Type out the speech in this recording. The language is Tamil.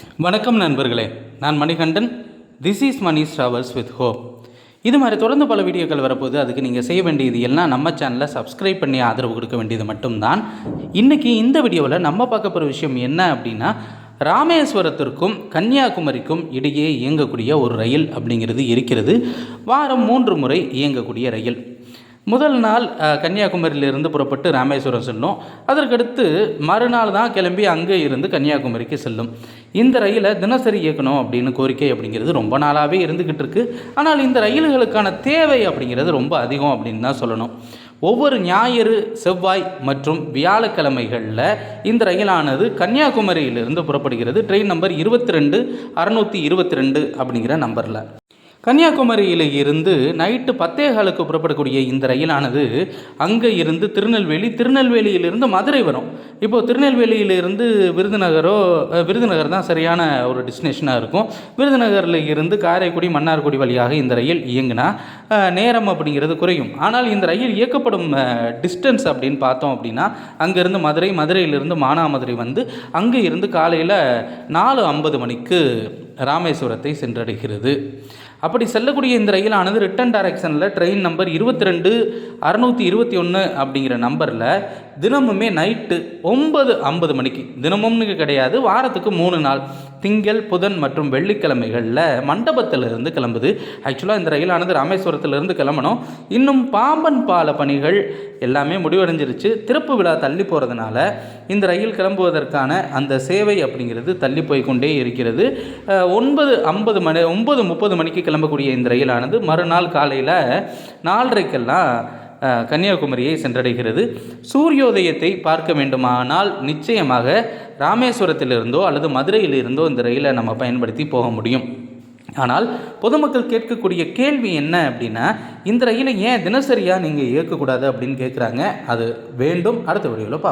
வணக்கம் நண்பர்களே. நான் Manikandan. This is Mani travels with hope இது மாதிரி தொடர்ந்து பல வீடியோக்கள் வரப்போது அதுக்கு நீங்கள் செய்ய வேண்டியது எல்லாம் நம்ம சேனலை சப்ஸ்கிரைப் பண்ணி ஆதரவு கொடுக்க வேண்டியது மட்டும்தான். இன்றைக்கி இந்த வீடியோவில் நம்ம பார்க்க போகிற விஷயம் என்ன அப்படின்னா ராமேஸ்வரத்திற்கும் கன்னியாகுமரிக்கும் இடையே இயங்கக்கூடிய ஒரு ரயில் அப்படிங்கிறது இருக்கிறது. வாரம் மூன்று முறை இயங்கக்கூடிய ரயில். முதல் நாள் கன்னியாகுமரியிலிருந்து புறப்பட்டு ராமேஸ்வரம் செல்லும். அதற்கடுத்து மறுநாள் தான் கிளம்பி அங்கே இருந்து கன்னியாகுமரிக்கு செல்லும். இந்த ரயிலை தினசரி இயக்கணும் அப்படின்னு கோரிக்கை அப்படிங்கிறது ரொம்ப நாளாகவே இருந்துக்கிட்டு இருக்கு. ஆனால் இந்த ரயில்களுக்கான தேவை அப்படிங்கிறது ரொம்ப அதிகம் அப்படின்னு தான் சொல்லணும். ஒவ்வொரு ஞாயிறு செவ்வாய் மற்றும் வியாழக்கிழமைகளில் இந்த ரயிலானது கன்னியாகுமரியிலிருந்து புறப்படுகிறது. ட்ரெயின் நம்பர் இருபத்தி ரெண்டு அறநூற்றி இருபத்தி ரெண்டு அப்படிங்கிற நம்பரில். கன்னியாகுமரியில் இருந்து நைட்டு பத்தே காலுக்கு புறப்படக்கூடிய இந்த ரயிலானது அங்கே இருந்து திருநெல்வேலி திருநெல்வேலியிலிருந்து மதுரை வரும். இப்போது திருநெல்வேலியிலிருந்து விருதுநகரோ விருதுநகர் தான் சரியான ஒரு டெஸ்டினேஷனாக இருக்கும். விருதுநகரில் இருந்து காரைக்குடி மன்னார்குடி வழியாக இந்த ரயில் இயங்கினா நேரம் அப்படிங்கிறது குறையும். ஆனால் இந்த ரயில் இயக்கப்படும் டிஸ்டன்ஸ் அப்படின்னு பார்த்தோம் அப்படின்னா அங்கேருந்து மதுரை மதுரையிலிருந்து மானாமதுரை வந்து அங்கே இருந்து காலையில் நாலு ஐம்பது மணிக்கு ராமேஸ்வரத்தை சென்றடைகிறது. அப்படி செல்லக்கூடிய இந்த ரயிலானது ரிட்டன் டைரக்ஷனில் ட்ரெயின் நம்பர் இருபத்தி ரெண்டு அறநூற்றி இருபத்தி ஒன்று அப்படிங்கிற நம்பரில் தினமுமே நைட்டு ஒன்பது ஐம்பது மணிக்கு தினமும்னு கிடையாது வாரத்துக்கு மூணு நாள். திங்கள் புதன் மற்றும் வெள்ளிக்கிழமைகளில் மண்டபத்திலிருந்து கிளம்புது. ஆக்சுவலாக இந்த ரயிலானது ராமேஸ்வரத்திலிருந்து கிளம்பணும். இன்னும் பாம்பன் பால பணிகள் எல்லாமே முடிவடைஞ்சிருச்சு. திறப்பு விழா தள்ளி போகிறதுனால இந்த ரயில் கிளம்புவதற்கான அந்த சேவை அப்படிங்கிறது தள்ளி போய் கொண்டே இருக்கிறது. ஒன்பது ஐம்பது மணி ஒன்பது முப்பது மணிக்கு கிளம்பக்கூடிய இந்த ரயிலானது மறுநாள் காலையில் நாலரைக்கெல்லாம் கன்னியாகுமரியை சென்றடைகிறது. சூரியோதயத்தை பார்க்க வேண்டுமானால் நிச்சயமாக ராமேஸ்வரத்திலிருந்தோ அல்லது மதுரையிலிருந்தோ இந்த ரயிலை நம்ம பயன்படுத்தி போக முடியும். ஆனால் பொதுமக்கள் கேட்கக்கூடிய கேள்வி என்ன அப்படின்னா இந்த ரயிலை ஏன் தினசரியாக நீங்கள் இயக்கக்கூடாது அப்படின்னு கேட்குறாங்க. அது வேண்டும். அடுத்த வீடியோவில் பார்ப்போம்.